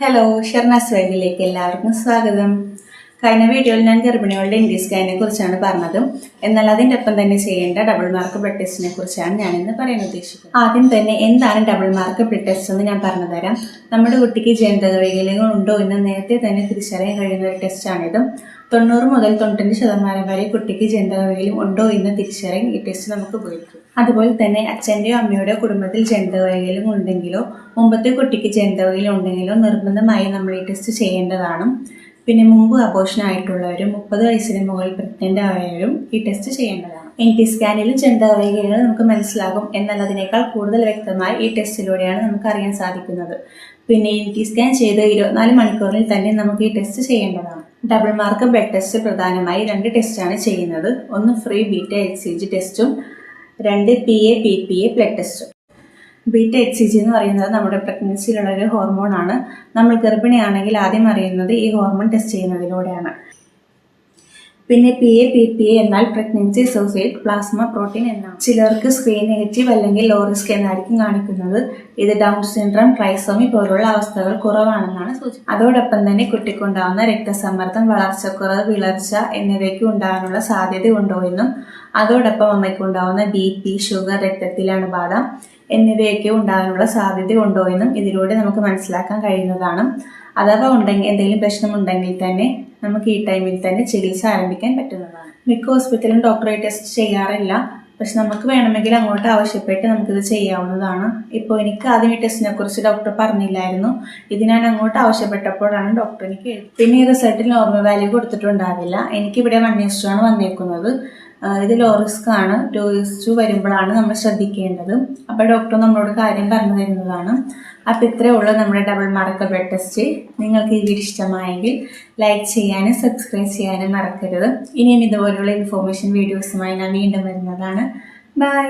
Hello ഷർണ സ്വേഗിലേക്ക് എല്ലാവർക്കും സ്വാഗതം. കഴിഞ്ഞ വീഡിയോയിൽ ഞാൻ ഗർഭിണികളുടെ ഇൻഡി സ്കാനിനെ കുറിച്ചാണ് പറഞ്ഞത്. എന്നാൽ അതിന്റെ ഒപ്പം തന്നെ ചെയ്യേണ്ട ഡബിൾ മാർക്ക് ബ്ലഡ് ടെസ്റ്റിനെ കുറിച്ചാണ് ഞാൻ ഇന്ന് പറയാൻ ഉദ്ദേശിക്കുന്നത് ആദ്യം തന്നെ എന്താണ് ഡബിൾ മാർക്ക് ബ്ലഡ് ടെസ്റ്റ് എന്ന് ഞാൻ പറഞ്ഞുതരാം നമ്മുടെ കുട്ടിക്ക് ജനിതകവൈകല്യങ്ങൾ ഉണ്ടോ എന്ന് നേരത്തെ തന്നെ തിരിച്ചറിയാൻ കഴിയുന്ന ഒരു ടെസ്റ്റാണിത് തൊണ്ണൂറ് മുതൽ തൊണ്ണൂറ്റഞ്ച് ശതമാനം വരെ കുട്ടിക്ക് ജനിതകവൈകല്യം ഉണ്ടോ എന്ന് തിരിച്ചറിയാൻ ഈ ടെസ്റ്റ് നമുക്ക് ഉപയോഗിക്കും. അതുപോലെ തന്നെ അച്ഛന്റെയോ അമ്മയുടെയോ കുടുംബത്തിൽ ജനിതകവൈകല്യം ഉണ്ടെങ്കിലോ മുമ്പത്തെ കുട്ടിക്ക് ജനിതകവൈകല്യം ഉണ്ടെങ്കിലോ നിർബന്ധമായി നമ്മൾ ഈ ടെസ്റ്റ് ചെയ്യേണ്ടതാണ്. പിന്നെ മുമ്പ് അബോഷനായിട്ടുള്ളവരും മുപ്പത് വയസ്സിന് മുകളിൽ പ്രഗ്നന്റ് ആയവരും ഈ ടെസ്റ്റ് ചെയ്യേണ്ടതാണ്. എൻ ടി സ്കാനിലും ജനിതകവൈകല്യങ്ങൾ നമുക്ക് മനസ്സിലാകും എന്നുള്ളതിനേക്കാൾ കൂടുതൽ വ്യക്തമായി ഈ ടെസ്റ്റിലൂടെയാണ് നമുക്ക് അറിയാൻ സാധിക്കുന്നത്. പിന്നെ എൻ ടി സ്കാൻ ചെയ്ത് ഇരുപത്തിനാല് മണിക്കൂറിൽ തന്നെ നമുക്ക് ഈ ടെസ്റ്റ് ചെയ്യേണ്ടതാണ്. ഡബിൾ മാർക്ക് ബ്ലഡ് ടെസ്റ്റ് പ്രധാനമായി രണ്ട് ടെസ്റ്റാണ് ചെയ്യുന്നത്. ഒന്ന് free beta H C G ടെസ്റ്റും രണ്ട് P A P P A blood ടെസ്റ്റും ബീറ്റ എച്ച് സി ജി എന്ന് പറയുന്നത് നമ്മുടെ പ്രഗ്നൻസിയിലുള്ള ഒരു ഹോർമോണാണ് നമ്മൾ ഗർഭിണിയാണെങ്കിൽ ആദ്യം അറിയുന്നത് ഈ ഹോർമോൺ ടെസ്റ്റ് ചെയ്യുന്നതിലൂടെയാണ്. പിന്നെ P A P P A എന്നാൽ പ്രഗ്നൻസി അസോസിയേറ്റ് പ്ലാസ്മ പ്രോട്ടീൻ എന്നാണ്. ചിലർക്ക് സ്ക്രീൻ നെഗറ്റീവ് അല്ലെങ്കിൽ ലോ റിസ്ക് എന്നായിരിക്കും കാണിക്കുന്നത്. ഇത് ഡൗൺ സിൻഡ്രം ട്രൈസോമി പോലുള്ള അവസ്ഥകൾ കുറവാണെന്നാണ് സൂചന അതോടൊപ്പം തന്നെ കുട്ടിക്കുണ്ടാവുന്ന രക്തസമ്മർദ്ദം വളർച്ചക്കുറവ് വിളർച്ച എന്നിവയ്ക്ക് ഉണ്ടാകാനുള്ള സാധ്യത ഉണ്ടോ എന്നും അതോടൊപ്പം അമ്മയ്ക്കുണ്ടാവുന്ന ബി പി ഷുഗർ രക്തത്തിലാണ് അണുബാധ എന്നിവയൊക്കെ ഉണ്ടാകാനുള്ള സാധ്യത ഉണ്ടോ എന്നും ഇതിലൂടെ നമുക്ക് മനസ്സിലാക്കാൻ കഴിയുന്നതാണ്. അഥവാ ഉണ്ടെങ്കിൽ എന്തെങ്കിലും പ്രശ്നമുണ്ടെങ്കിൽ തന്നെ നമുക്ക് ഈ ടൈമിൽ തന്നെ ചികിത്സ ആരംഭിക്കാൻ പറ്റുന്നതാണ്. മിക്ക ഹോസ്പിറ്റലും ഡോക്ടറെ ടെസ്റ്റ് ചെയ്യാറില്ല. പക്ഷെ നമുക്ക് വേണമെങ്കിൽ അങ്ങോട്ട് ആവശ്യപ്പെട്ട് നമുക്കിത് ചെയ്യാവുന്നതാണ്. ഇപ്പോൾ എനിക്ക് ആദ്യം ഈ ടെസ്റ്റിനെ കുറിച്ച് ഡോക്ടർ പറഞ്ഞില്ലായിരുന്നു. ഇത് ഞാൻ അങ്ങോട്ട് ആവശ്യപ്പെട്ടപ്പോഴാണ് ഡോക്ടർ എനിക്ക് പിന്നെ ഈ റിസൾട്ടിൽ നോർമൽ വാല്യൂ കൊടുത്തിട്ടുണ്ടാവില്ല. എനിക്കിവിടെ വൺ ഇയർസ് ആണ് വന്നേക്കുന്നത്. ഇത് ലോ റിസ്ക് ആണ്. ടു ഇയർസ് ടു വരുമ്പോഴാണ് നമ്മൾ ശ്രദ്ധിക്കേണ്ടത്. അപ്പോൾ ഡോക്ടർ നമ്മളോട് കാര്യം പറഞ്ഞു തരുന്നതാണ്. അപ്പോൾ ഇത്രയേ ഉള്ളൂ നമ്മുടെ ഡബിൾ മാർക്ക് ബ്ലഡ് ടെസ്റ്റ് നിങ്ങൾക്ക് ഈ വീഡിയോ ഇഷ്ടമായെങ്കിൽ ലൈക്ക് ചെയ്യാനും സബ്സ്ക്രൈബ് ചെയ്യാനും മറക്കരുത്. ഇനിയും ഇതുപോലുള്ള ഇൻഫോർമേഷൻ വീഡിയോസുമായി ഞാൻ വീണ്ടും വരുന്നതാണ്. ബൈ